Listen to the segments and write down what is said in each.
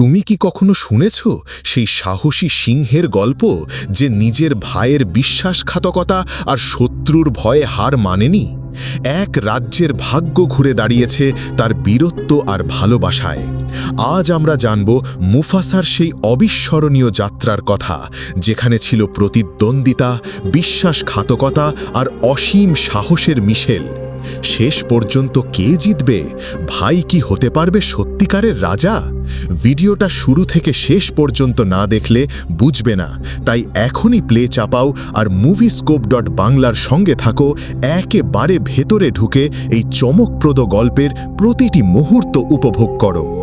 তুমি কি কখনো শুনেছ সেই সাহসী সিংহের গল্প যে নিজের ভাইয়ের বিশ্বাসঘাতকতা আর শত্রুর ভয়ে হার মানেনি? এক রাজ্যের ভাগ্য ঘুরে দাঁড়িয়েছে তার বীরত্ব আর ভালোবাসায়। আজ আমরা জানব মুফাসার সেই অবিস্মরণীয় যাত্রার কথা, যেখানে ছিল প্রতিদ্বন্দ্বিতা, বিশ্বাসঘাতকতা আর অসীম সাহসের মিশেল। শেষ পর্যন্ত কে জিতবে? ভাই কি হতে পারবে সত্যিকারের রাজা? ভিডিওটা শুরু থেকে শেষ পর্যন্ত না দেখলে বুঝবে না। তাই এখনই প্লে চাপাও আর মুভি স্কোপ ডট বাংলার সঙ্গে থাকো, একেবারে ভেতরে ঢুকে এই চমকপ্রদ গল্পের প্রতিটি মুহূর্ত উপভোগ করো।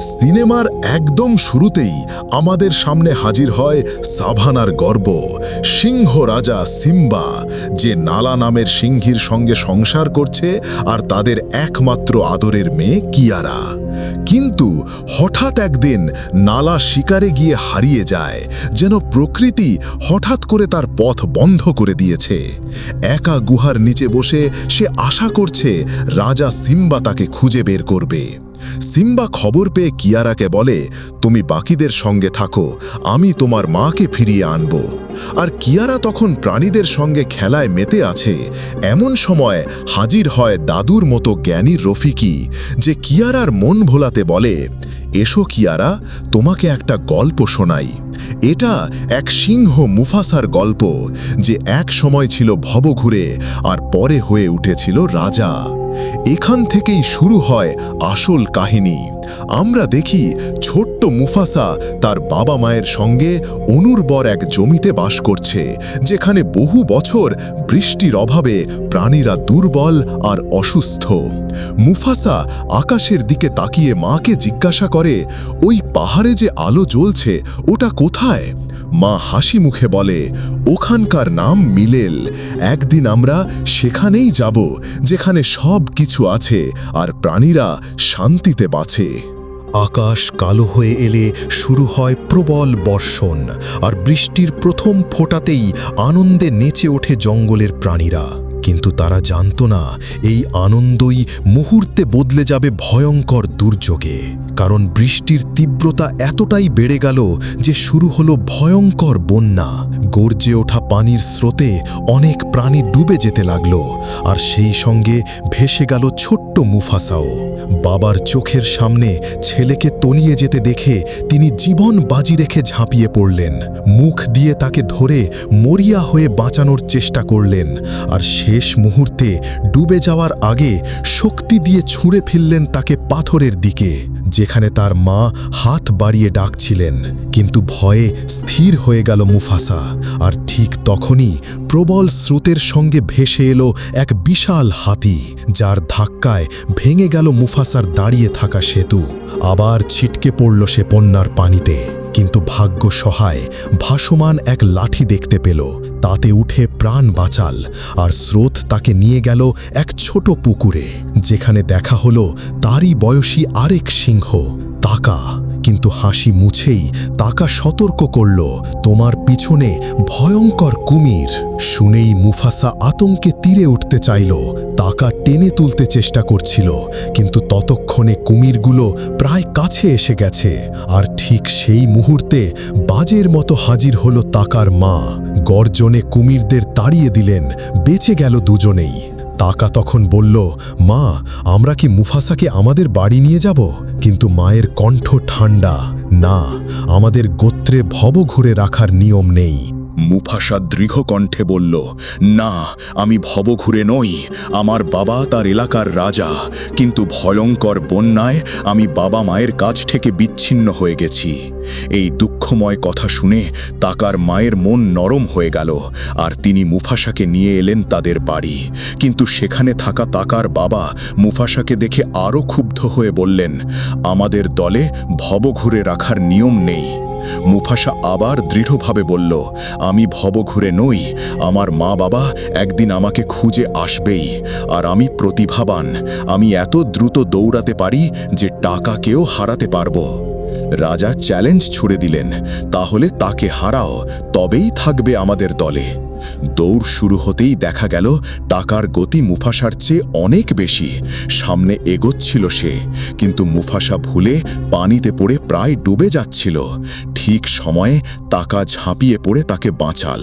সিনেমার একদম শুরুতেই আমাদের সামনে হাজির হয় সাভানার গর্ব, সিংহ রাজা সিম্বা, যে নালা নামের সিংহীর সঙ্গে সংসার করছে আর তাদের একমাত্র আদরের মেয়ে কিয়ারা। কিন্তু হঠাৎ একদিন নালা শিকারে গিয়ে হারিয়ে যায়, যেন প্রকৃতি হঠাৎ করে তার পথ বন্ধ করে দিয়েছে। একা গুহার নিচে বসে সে আশা করছে রাজা সিম্বা তাকে খুঁজে বের করবে। সিম্বা খবর পেয়ে কিয়ারাকে বলে, তুমি বাকিদের সঙ্গে থাকো, আমি তোমার মাকে ফিরিয়ে আনব। আর কিয়ারা তখন প্রাণীদের সঙ্গে খেলায় মেতে আছে। এমন সময় হাজির হয় দাদুর মতো জ্ঞানী রফিকি, যে কিয়ারার মন ভোলাতে বলে, এসো কিয়ারা, তোমাকে একটা গল্প শোনাই। এটা এক সিংহ মুফাসার গল্প, যে এক সময় ছিল ভবঘুরে আর পরে হয়ে উঠেছিল রাজা। এখান থেকেই শুরু হয় আসল কাহিনী। আমরা দেখি ছোট্ট মুফাসা তার বাবা মায়ের সঙ্গে অনুর্বর এক জমিতে বাস করছে, যেখানে বহু বছর বৃষ্টির অভাবে প্রাণীরা দুর্বল আর অসুস্থ। মুফাসা আকাশের দিকে তাকিয়ে মাকে জিজ্ঞাসা করে, ওই পাহাড়ে যে আলো জ্বলছে, ওটা কোথায়? মা হাসি মুখে বলে, ওখানকার নাম মিলেল। একদিন আমরা সেখানেই যাব, যেখানে সব কিছু আছে আর প্রাণীরা শান্তিতে বাঁচে। আকাশ কালো হয়ে এলে শুরু হয় প্রবল বর্ষণ, আর বৃষ্টির প্রথম ফোটাতেই আনন্দে নেচে ওঠে জঙ্গলের প্রাণীরা। কিন্তু তারা জানত না, এই আনন্দই মুহূর্তে বদলে যাবে ভয়ঙ্কর দুর্যোগে। কারণ বৃষ্টির তীব্রতা এতটাই বেড়ে গেল যে শুরু হলো ভয়ঙ্কর বন্যা। গর্জে ওঠা পানির স্রোতে অনেক প্রাণী ডুবে যেতে লাগল, আর সেই সঙ্গে ভেসে গেল ছোট্ট মুফাসাও। বাবার চোখের সামনে ছেলেকে তলিয়ে যেতে দেখে তিনি জীবন বাজি রেখে ঝাঁপিয়ে পড়লেন। মুখ দিয়ে তাকে ধরে মরিয়া হয়ে বাঁচানোর চেষ্টা করলেন, আর শেষ মুহূর্তে ডুবে যাওয়ার আগে শক্তি দিয়ে ছুঁড়ে ফেললেন তাকে পাথরের দিকে। যেখানে তার মা হাত বাড়িয়ে ডাকছিলেন, কিন্তু ভয়ে স্থির হয়ে গেল মুফাসা। আর ঠিক তখনই প্রবল স্রোতের সঙ্গে ভেসে এলো এক বিশাল হাতি, যার ধাক্কায় ভেঙে গেল মুফাসার দাঁড়িয়ে থাকা সেতু। আবার ছিটকে পড়ল সে পণ্যার পানিতে, কিন্তু ভাগ্য সহায় ভাসমান এক লাঠি দেখতে পেল। তাতে উঠে প্রাণ বাঁচাল, আর স্রোত তাকে নিয়ে গেল এক ছোট পুকুরে, যেখানে দেখা হলো তারই বয়সী আরেক সিংহ। তাকা, কিন্তু হাসি মুছেই তাকা সতর্ক করল, তোমার পিছনে ভয়ঙ্কর কুমির। শুনেই মুফাসা আতঙ্কে তীরে উঠতে চাইল। তাকা টেনে তুলতে চেষ্টা করছিল, কিন্তু ততক্ষণে কুমিরগুলো প্রায় কাছে এসে গেছে। আর ঠিক সেই মুহূর্তে বাজের মতো হাজির হলো তাকার মা। গর্জনে কুমিরদের তাড়িয়ে দিলেন, বেঁচে গেল দুজনেই। তাকা তখন বলল, মা, আমরা কি মুফাসাকে আমাদের বাড়ি নিয়ে যাব? কিন্তু মায়ের কণ্ঠ ঠান্ডা না, আমাদের গোত্রে ভব ঘুরে রাখার নিয়ম নেই। মুফাসা দৃঢ় কণ্ঠে বলল, না, আমি ভবঘুরে নই, আমার বাবা তার এলাকার রাজা, কিন্তু ভয়ঙ্কর বন্যায় আমি বাবা মায়ের কাছ থেকে বিচ্ছিন্ন হয়ে গেছি। এই দুঃখময় কথা শুনে তাকার মায়ের মন নরম হয়ে গেল, আর তিনি মুফাসাকে নিয়ে এলেন তাদের বাড়ি। কিন্তু সেখানে থাকা তাকার বাবা মুফাসাকে দেখে আরও ক্ষুব্ধ হয়ে বললেন, আমাদের দলে ভবঘুরে রাখার নিয়ম নেই। মুফাসা আবার দৃঢ়ভাবে বলল, আমি ভবঘুরে নই, আমার মা বাবা একদিন আমাকে খুঁজে আসবেই, আর আমি প্রতিভাবান, আমি এত দ্রুত দৌড়াতে পারি যে টাকাকেও হারাতে পারব। রাজা চ্যালেঞ্জ ছুড়ে দিলেন, তাহলে তাকে হারাও, তবেই থাকবে আমাদের দলে। দৌড় শুরু হতেই দেখা গেল, টাকার গতি মুফাসার চেয়ে অনেক বেশি, সামনে এগোচ্ছিল সে, কিন্তু মুফাসা ভুলে পানিতে পড়ে প্রায় ডুবে যাচ্ছিল। ঠিক সময়ে টাকা ঝাঁপিয়ে পড়ে তাকে বাঁচাল।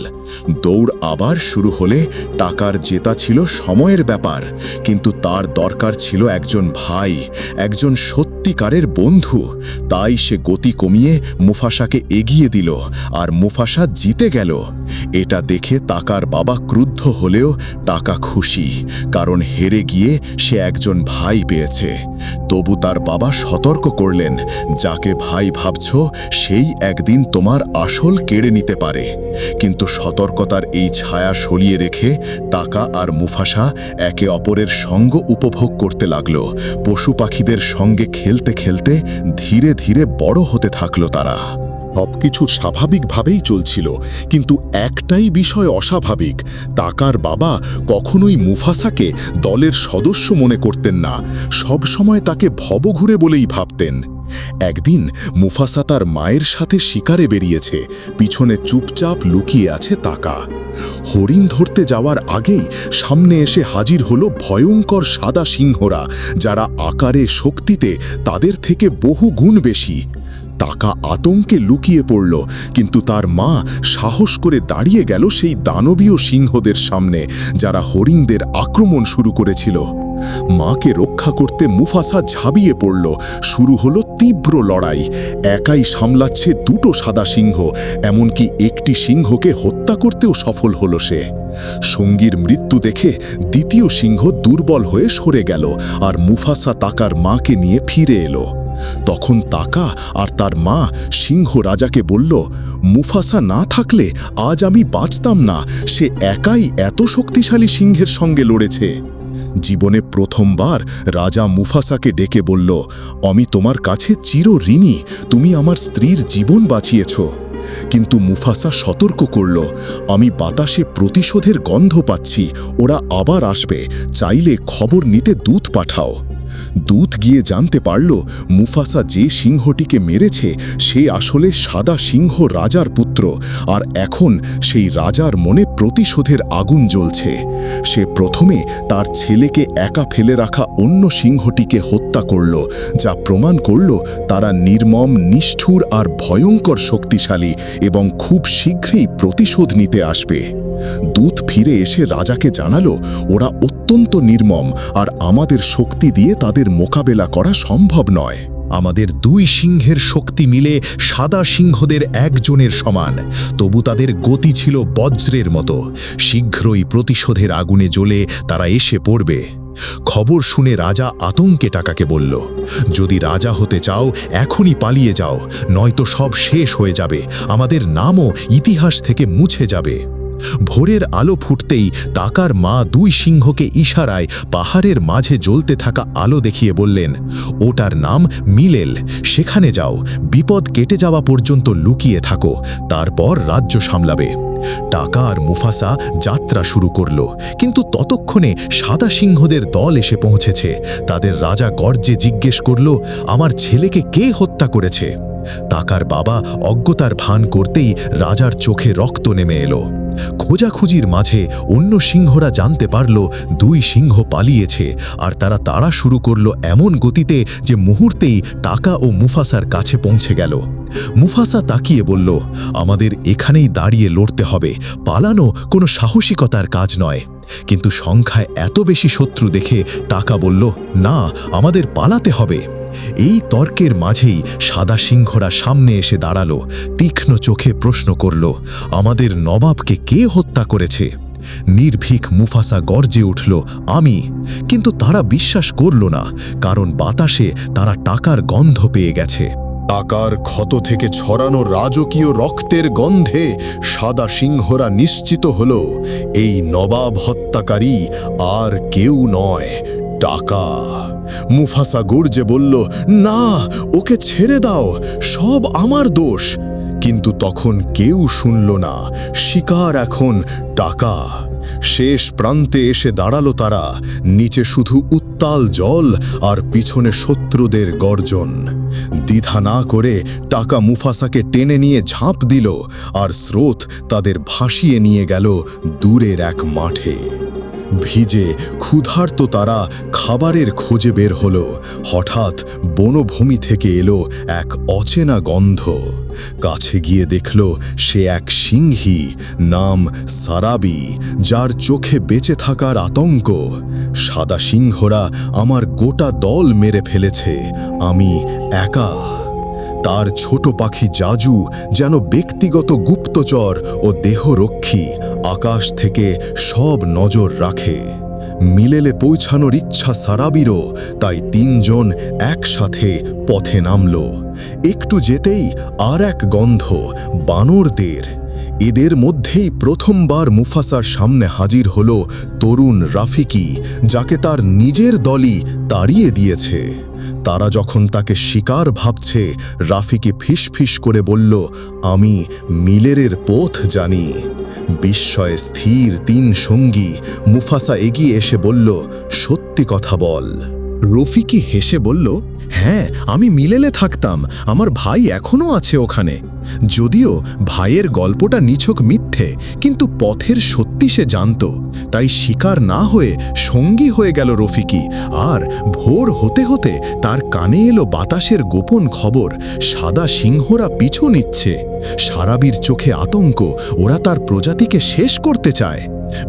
দৌড় আবার শুরু হলে টাকার জেতা ছিল সময়ের ব্যাপার, কিন্তু তার দরকার ছিল একজন ভাই, একজন সত্যিকারের বন্ধু, তাই সে গতি কমিয়ে মুফাসাকে এগিয়ে দিল আর মুফাসা জিতে গেল। এটা দেখে তাকার বাবা ক্রুদ্ধ হলেও টাকা খুশি, কারণ হেরে গিয়ে সে একজন ভাই পেয়েছে। তবু তার বাবা সতর্ক করলেন, যাকে ভাই ভাবছ, সেই একদিন তোমার আসল কেড়ে নিতে পারে। কিন্তু সতর্কতার এই ছায়া সরিয়ে রেখে তাকা আর মুফাসা একে অপরের সঙ্গ উপভোগ করতে লাগল। পশু পাখিদের সঙ্গে খেলতে খেলতে ধীরে ধীরে বড় হতে থাকল তারা। সবকিছু স্বাভাবিকভাবেই চলছিল, কিন্তু একটাই বিষয় অস্বাভাবিক, তাকার বাবা কখনোই মুফাসাকে দলের সদস্য মনে করতেন না সব সময় তাকে ভবঘুরে বলেই ভাবতেন। একদিন মুফাসা তার মায়ের সাথে শিকারে বেরিয়েছে, পিছনে চুপচাপ লুকিয়ে আছে তাকা। হরিণ ধরতে যাওয়ার আগেই সামনে এসে হাজির হলো ভয়ঙ্কর সাদা সিংহরা, যারা আকারে শক্তিতে তাদের থেকে বহু গুণ বেশি। তাকা আতঙ্কে লুকিয়ে পড়ল, কিন্তু তার মা সাহস করে দাঁড়িয়ে গেল সেই দানবীয় সিংহদের সামনে, যারা হরিণদের আক্রমণ শুরু করেছিল। মাকে রক্ষা করতে মুফাসা ঝাঁপিয়ে পড়ল। শুরু হলো তীব্র লড়াই। একাই সামলাচ্ছে দুটো সাদা সিংহ, এমনকি একটি সিংহকে হত্যা করতেও সফল হলো সে। সঙ্গীর মৃত্যু দেখে দ্বিতীয় সিংহ দুর্বল হয়ে সরে গেল আর মুফাসা তাকার মাকে নিয়ে ফিরে এলো। তখন তাকা আর তার মা সিংহ রাজাকে বলল, মুফাসা না থাকলে আজ আমি বাঁচতাম না। সে একাই এত শক্তিশালী সিংহের সঙ্গে লড়েছে। জীবনে প্রথমবার রাজা মুফাসাকে ডেকে বলল, আমি তোমার কাছে চির ঋণী, তুমি আমার স্ত্রীর জীবন বাঁচিয়েছ। কিন্তু মুফাসা সতর্ক করল, আমি বাতাসে প্রতিশোধের গন্ধ পাচ্ছি, ওরা আবার আসবে, চাইলে খবর নিতে দুধ পাঠাও। দূত গিয়ে জানতে পারল, মুফাসা যে সিংহটিকে মেরেছে, সে আসলে সাদা সিংহ রাজার পুত্র, আর এখন সেই রাজার মনে প্রতিশোধের আগুন জ্বলছে। সে প্রথমে তার ছেলেকে একা ফেলে রাখা অন্য সিংহটিকে হত্যা করল, যা প্রমাণ করল তারা নির্মম, নিষ্ঠুর আর ভয়ঙ্কর শক্তিশালী এবং খুব শীঘ্রই প্রতিশোধ নিতে আসবে। দূত ফিরে এসে রাজাকে জানালো, ওরা অত্যন্ত নির্মম আর আমাদের শক্তি দিয়ে তাদের মোকাবেলা করা সম্ভব নয়। আমাদের দুই সিংহের শক্তি মিলে সাদা সিংহদের একজনের সমান। তবু তাদের গতি ছিল বজ্রের মতো। শীঘ্রই প্রতিশোধের আগুনে জ্বলে তারা এসে পড়বে। খবর শুনে রাজা আতঙ্কে টাকাকে বলল, যদি রাজা হতে চাও, এখনই পালিয়ে যাও, নয়তো সব শেষ হয়ে যাবে। আমাদের নামও ইতিহাস থেকে মুছে যাবে। ভোরের আলো ফুটতেই তাকার মা দুই সিংহকে ইশারায় পাহাড়ের মাঝে জ্বলতে থাকা আলো দেখিয়ে বললেন, ওটার নাম মিলেল। সেখানে যাও। বিপদ কেটে যাওয়া পর্যন্ত লুকিয়ে থাকো। তারপর রাজ্য সামলাবে। টাকা আর মুফাসা যাত্রা শুরু করল। কিন্তু ততক্ষণে সাদা সিংহদের দল এসে পৌঁছেছে। তাদের রাজা গর্জে জিজ্ঞেস করল, আমার ছেলেকে কে হত্যা করেছে? তাকার বাবা অজ্ঞতার ভান করতেই রাজার চোখে রক্ত নেমে এলো। খোঁজাখুঁজির মাঝে অন্য সিংহরা জানতে পারল দুই সিংহ পালিয়েছে আর তারা তাড়া শুরু করল এমন গতিতে যে মুহূর্তেই টাকা ও মুফাসার কাছে পৌঁছে গেল। মুফাসা তাকিয়ে বলল, আমাদের এখানেই দাঁড়িয়ে লড়তে হবে। পালানো কোনো সাহসিকতার কাজ নয়। কিন্তু সংখ্যায় এত বেশি শত্রু দেখে টাকা বলল, না, আমাদের পালাতে হবে। এই তর্কের মাঝেই সাদা সিংহরা সামনে এসে দাঁড়াল, তীক্ষ্ণ চোখে প্রশ্ন করল, আমাদের নবাবকে কে হত্যা করেছে? নির্ভীক মুফাসা গর্জে উঠল, আমি? কিন্তু তারা বিশ্বাস করল না, কারণ বাতাসে তারা টাকার গন্ধ পেয়ে গেছে। টাকার ক্ষত থেকে ছড়ানো রাজকীয় রক্তের গন্ধে সাদা সিংহরা নিশ্চিত হল, এই নবাব হত্যাকারী আর কেউ নয়, টাকা। মুফাসা গর্জে বলল, না, ওকে ছেড়ে দাও, সব আমার দোষ। কিন্তু তখন কেউ শুনল না। শিকার এখন টাকা। শেষ প্রান্তে এসে দাঁড়াল তারা। নিচে শুধু উত্তাল জল আর পিছনে শত্রুদের গর্জন। দ্বিধা না করে টাকা মুফাসাকে টেনে নিয়ে ঝাঁপ দিল আর স্রোত তাদের ভাসিয়ে নিয়ে গেল দূরের এক মাঠে। ভিজে ক্ষুধার্ত তারা খাবারের খোঁজে বের হল। হঠাৎ বনভূমি থেকে এলো এক অচেনা গন্ধ। কাছে গিয়ে দেখল সে এক সিংহী নাম সারাবি, যার চোখে বেঁচে থাকার আতঙ্ক। সাদা সিংহরা আমার গোটা দল মেরে ফেলেছে, আমি একা। তার ছোট পাখি জাজু যেন ব্যক্তিগত গুপ্তচর ও দেহরক্ষী আকাশ থেকে সব নজর রাখে। মিলেলে পৌঁছানোর ইচ্ছা সারাবিরও, তাই তিনজন একসাথে পথে নামল। একটু যেতেই আর এক গন্ধ, বানরদের। এদের মধ্যেই প্রথমবার মুফাসার সামনে হাজির হল তরুণ রাফিকি, যাকে তার নিজের দলই তাড়িয়ে দিয়েছে। তারা যখন তাকে শিকার ভাবছে, রাফিকে ফিস করে বলল, আমি মিলেরের পথ জানি। বিস্ময়ে স্থির তিন সঙ্গী মুফাসা এগিয়ে এসে বলল, সত্যি কথা বল। রফিকি হেসে বলল হ্যাঁ আমি মিলেলে থাকতাম। আমার ভাই এখনও আছে ওখানে। যদিও ভাইয়ের গল্পটা নিছক মিথ্যে, কিন্তু পথের সত্যি সে জানত। তাই শিকার না হয়ে সঙ্গী হয়ে গেল রফিকি আর ভোর হতে হতে তার কানে এলো বাতাসের গোপন খবর, সাদা সিংহরা পিছু নিচ্ছে। সারাবির চোখে আতঙ্ক, ওরা তার প্রজাতিকে শেষ করতে চায়।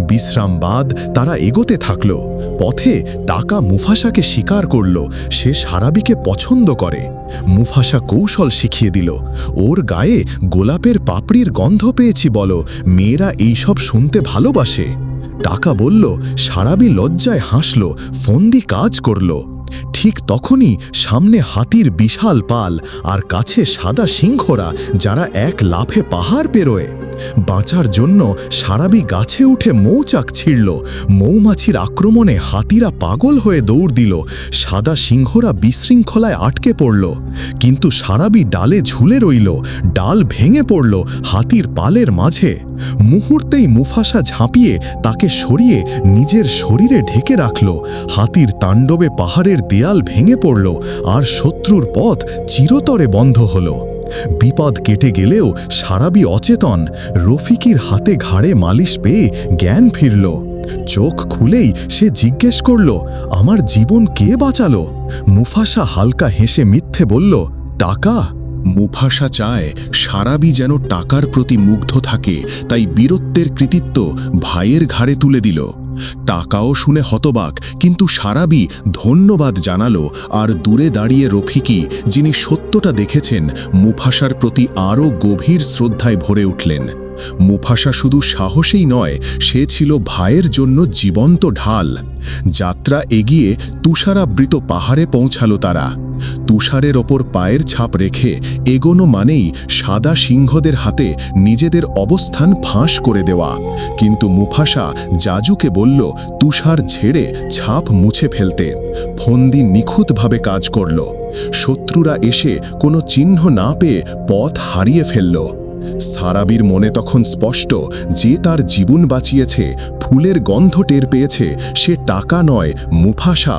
বিশ্রামবাদ তারা এগোতে থাকল। পথে টাকা মুফাসাকে স্বীকার করল। সে সারাবিকে পছন্দ করে। মুফাসা কৌশল শিখিয়ে দিল। ওর গায়ে গোলাপের পাপড়ির গন্ধ পেয়েছি বলো। মেয়েরা এইসব শুনতে ভালোবাসে। টাকা বলল, সারাবি লজ্জায় হাসল, ফন্দি কাজ করল। ঠিক তখনই সামনে হাতির বিশাল পাল আর কাছে সাদা সিংহরা যারা এক লাফে পাহাড় পেরোয়। বাঁচার জন্য সারাবি গাছে উঠে মৌচাক ছিঁড়ল। মৌমাছির আক্রমণে হাতিরা পাগল হয়ে দৌড় দিল। সাদা সিংহরা বিশৃঙ্খলায় আটকে পড়ল। কিন্তু সারাবি ডালে ঝুলে রইল। ডাল ভেঙে পড়ল হাতির পালের মাঝে। মুহূর্তেই মুফাসা ঝাঁপিয়ে তাকে সরিয়ে নিজের শরীরে ঢেকে রাখল। হাতির তাণ্ডবে পাহাড়ের দেয়াল ভেঙে পড়ল আর শত্রুর পথ চিরতরে বন্ধ হলো। বিপদ কেটে গেলেও সারাবি অচেতন। রফিকির হাতে ঘাড়ে মালিশ পেয়ে জ্ঞান ফিরল। চোখ খুলেই সে জিজ্ঞেস করল, আমার জীবন কে বাঁচালো? মুফাসা হালকা হেসে মিথ্যে বলল, টাকা? মুফাসা চায়, সারাবি যেন টাকার প্রতি মুগ্ধ থাকে, তাই বীরত্বের কৃতিত্ব ভাইয়ের ঘাড়ে তুলে দিল। টাকাও শুনে হতবাক, কিন্তু সারাবি ধন্যবাদ জানালো আর দূরে দাঁড়িয়ে রফিকি যিনি সত্যটা দেখেছেন, মুফাসার প্রতি আরও গভীর শ্রদ্ধায় ভরে উঠলেন। মুফাসা শুধু সাহসেই নয়, সে ছিল ভাইয়ের জন্য জীবন্ত ঢাল। যাত্রা এগিয়ে তুষারাবৃত পাহাড়ে পৌঁছালো তারা। তুষারের ওপর পায়ের ছাপ রেখে এগোনো মানেই সাদা সিংহদের হাতে নিজেদের অবস্থান ফাঁস করে দেওয়া। কিন্তু মুফাসা জাজুকে বলল, তুষার ঝেড়ে ছাপ মুছে ফেলতে। ফন্দি নিখুঁতভাবে কাজ করল। শত্রুরা এসে কোনো চিহ্ন না পেয়ে পথ হারিয়ে ফেলল। সারাবির মনে তখন স্পষ্ট যে তার জীবন বাঁচিয়েছে, ফুলের গন্ধ টের পেয়েছে, সে টাকা নয়, মুফাসা।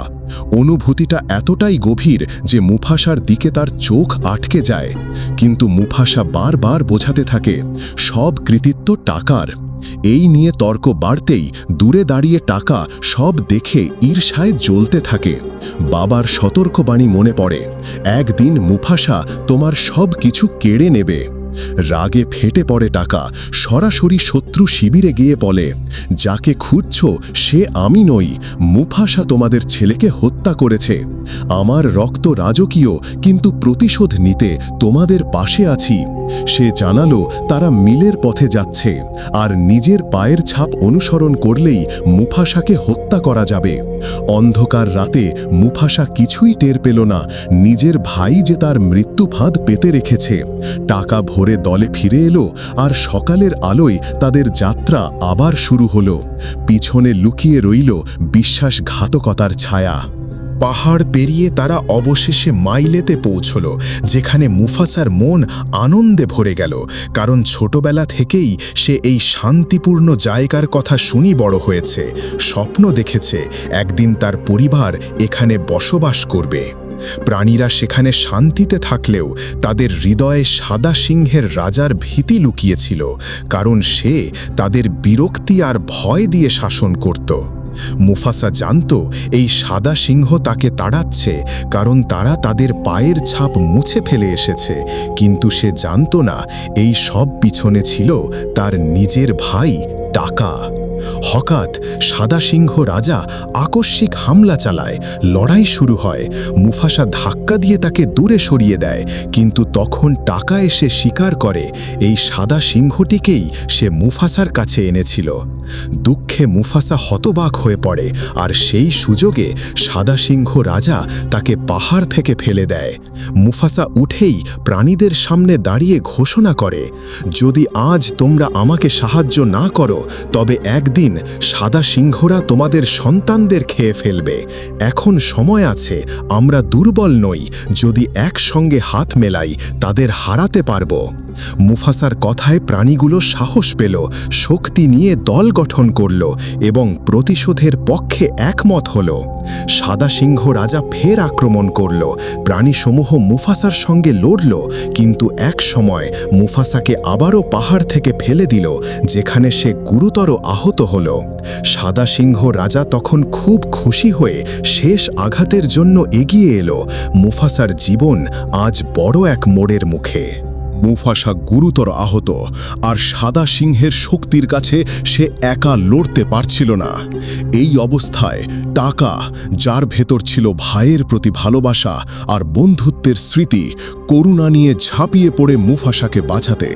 অনুভূতিটা এতটাই গভীর যে মুফাসার দিকে তার চোখ আটকে যায়। কিন্তু মুফাসা বারবার বোঝাতে থাকে, সব কৃতিত্ব টাকার। এই নিয়ে তর্ক বাড়তেই দূরে দাঁড়িয়ে টাকা সব দেখে ঈর্ষায় জ্বলতে থাকে। বাবার সতর্কবাণী মনে পড়ে, একদিন মুফাসা তোমার সব কিছু কেড়ে নেবে। রাগে ফেটে পড়ে টাকা। সরাসরি শত্রু শিবিরে গিয়ে বলে, যাকে খুঁজছ সে আমি নই। মুফাসা তোমাদের ছেলেকে হত্যা করেছে। আমার রক্ত রাজকীয়, কিন্তু প্রতিশোধ নিতে তোমাদের পাশে আছি। সে জানালো, তারা মিলের পথে যাচ্ছে, আর নিজের পায়ের ছাপ অনুসরণ করলেই মুফাসাকে হত্যা করা যাবে। অন্ধকার রাতে মুফাসা কিছুই টের পেল না, নিজের ভাই যে তার মৃত্যুফাঁদ পেতে রেখেছে। টাকা ভরে দলে ফিরে এলো, আর সকালের আলোয় তাদের যাত্রা আবার শুরু হলো। পিছনে লুকিয়ে রইল বিশ্বাসঘাতকতার ছায়া। পাহাড় পেরিয়ে তারা অবশেষে মাইলেতে পৌঁছল, যেখানে মুফাসার মন আনন্দে ভরে গেল, কারণ ছোটবেলা থেকেই সে এই শান্তিপূর্ণ জায়গার কথা শুনি বড় হয়েছে, স্বপ্ন দেখেছে একদিন তার পরিবার এখানে বসবাস করবে। প্রাণীরা সেখানে শান্তিতে থাকলেও তাদের হৃদয়ে সাদা সিংহের রাজার ভীতি লুকিয়েছিল, কারণ সে তাদের বিরক্তি আর ভয় দিয়ে শাসন করত। মুফাসা জানত এই সাদা সিংহ তাকে তাড়াচ্ছে, কারণ তারা তাদের পায়ের ছাপ মুছে ফেলে এসেছে। কিন্তু সে জানত না, এই সব পিছনে ছিল তার নিজের ভাই টাকা। হকাত সাদা সিংহ রাজা আকস্মিক হামলা চালায়, লড়াই শুরু হয়। মুফাসা ধাক্কা দিয়ে তাকে দূরে সরিয়ে দেয়, কিন্তু তখন টাকা এসে স্বীকার করে। এই সাদা সিংহটিকেই সে মুফাসার কাছে এনেছিল। দুঃখে মুফাসা হতবাক হয়ে পড়ে, আর সেই সুযোগে সাদা সিংহ রাজা তাকে পাহাড় থেকে ফেলে দেয়। মুফাসা উঠেই প্রাণীদের সামনে দাঁড়িয়ে ঘোষণা করে, যদি আজ তোমরা আমাকে সাহায্য না করো, তবে একদিন সাদা সিংহরা তোমাদের সন্তানদের খেয়ে ফেলবে। এখন সময় আছে, আমরা দুর্বল নই, যদি একসঙ্গে হাত মেলাই, তাদের হারাতে পারব। মুফাসার কথায় প্রাণীগুলো সাহস পেল, শক্তি নিয়ে দল গঠন করল এবং প্রতিশোধের পক্ষে একমত হল। সাদা সিংহ রাজা ফের আক্রমণ করল, প্রাণীসমূহ মুফাসার সঙ্গে লড়ল, কিন্তু এক সময় মুফাসাকে আবারও পাহাড় থেকে ফেলে দিল, যেখানে সে গুরুতর আহত হল। সাদা সিংহ রাজা তখন খুব খুশি হয়ে শেষ আঘাতের জন্য এগিয়ে এলো, মুফাসার জীবন আজ বড় এক মোড়ের মুখে। মুফাসা গুরুতর আহত, আর সাদা সিংহের শক্তির কাছে সে একা লড়তে পারছিল না। এই অবস্থায় টাকা, যার ভেতর ছিল ভাইয়ের প্রতি ভালোবাসা আর বন্ধুত্বের স্মৃতি, করুণা নিয়ে ঝাঁপিয়ে পড়ে মুফাসাকে বাঁচাতে।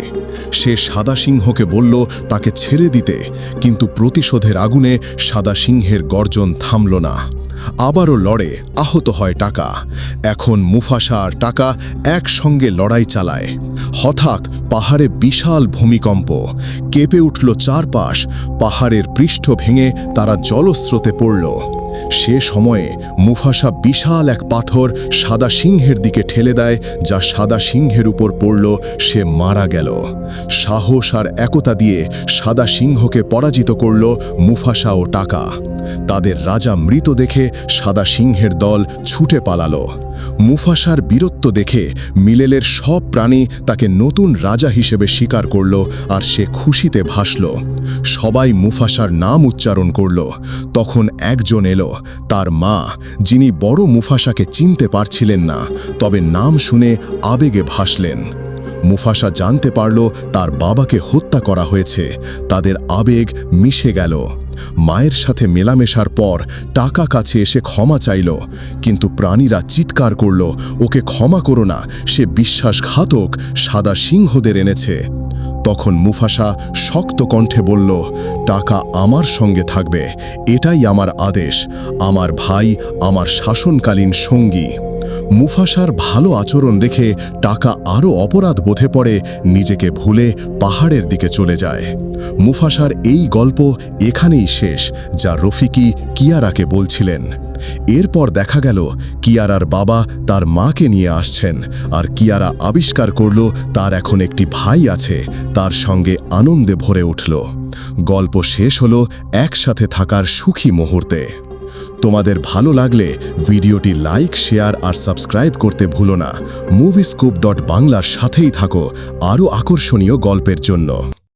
সে সাদা সিংহকে বলল, তাকে ছেড়ে দিতে। কিন্তু প্রতিশোধের আগুনে সাদা সিংহের গর্জন থামল না। আবারও লড়ে, আহত হয় টাকা। এখন মুফাসা আর টাকা একসঙ্গে লড়াই চালায়। হঠাৎ পাহাড়ে বিশাল ভূমিকম্প। কেঁপে উঠল চারপাশ, পাহাড়ের পৃষ্ঠ ভেঙে তারা জলস্রোতে পড়ল। সে সময়ে মুফাসা বিশাল এক পাথর সাদা সিংহের দিকে ঠেলে দেয়, যা সাদা সিংহের উপর পড়ল, সে মারা গেল। সাহস আর একতা দিয়ে সাদা সিংহকে পরাজিত করল মুফাসা ও টাকা। তাদের রাজা মৃত দেখে সাদা সিংহের দল ছুটে পালালো। মুফাসার বীরত্ব দেখে মিলেলের সব প্রাণী তাকে নতুন রাজা হিসেবে স্বীকার করল আর সে খুশিতে ভাসল। সবাই মুফাসার নাম উচ্চারণ করল। তখন একজন এলো, তার মা, যিনি বড় মুফাসাকে চিনতে পারছিলেন না, তবে নাম শুনে আবেগে ভাসলেন। মুফাসা জানতে পারল তার বাবাকে হত্যা করা হয়েছে। তাদের আবেগ মিশে গেল। মায়ের সাথে মেলামেশার পর টাকা কাছে এসে ক্ষমা চাইল। কিন্তু প্রাণীরা চিৎকার করল, ওকে ক্ষমা করো না, সে বিশ্বাসঘাতক সাদা সিংহদের এনেছে। তখন মুফাসা শক্ত কণ্ঠে বলল, টাকা আমার সঙ্গে থাকবে, এটাই আমার আদেশ। আমার ভাই আমার শাসনকালীন সঙ্গী। মুফাসার ভালো আচরণ দেখে টাকা আরও অপরাধ বোধে পড়ে, নিজেকে ভুলে পাহাড়ের দিকে চলে যায়। মুফাসার এই গল্প এখানেই শেষ, যা রফিকি কিয়ারাকে বলছিলেন। এরপর দেখা গেল, কিয়ারার বাবা তার মাকে নিয়ে আসছেন, আর কিয়ারা আবিষ্কার করল তার এখন একটি ভাই আছে, তার সঙ্গে আনন্দে ভরে উঠল। গল্প শেষ হলো একসাথে থাকার সুখী মুহূর্তে। তোমাদের ভালো লাগলে ভিডিওটি লাইক, শেয়ার আর সাবস্ক্রাইব করতে ভুলো না। মুভিস্কুপ ডট বাংলার সাথেই থাকো। আরও আকর্ষণীয় গল্পের জন্য।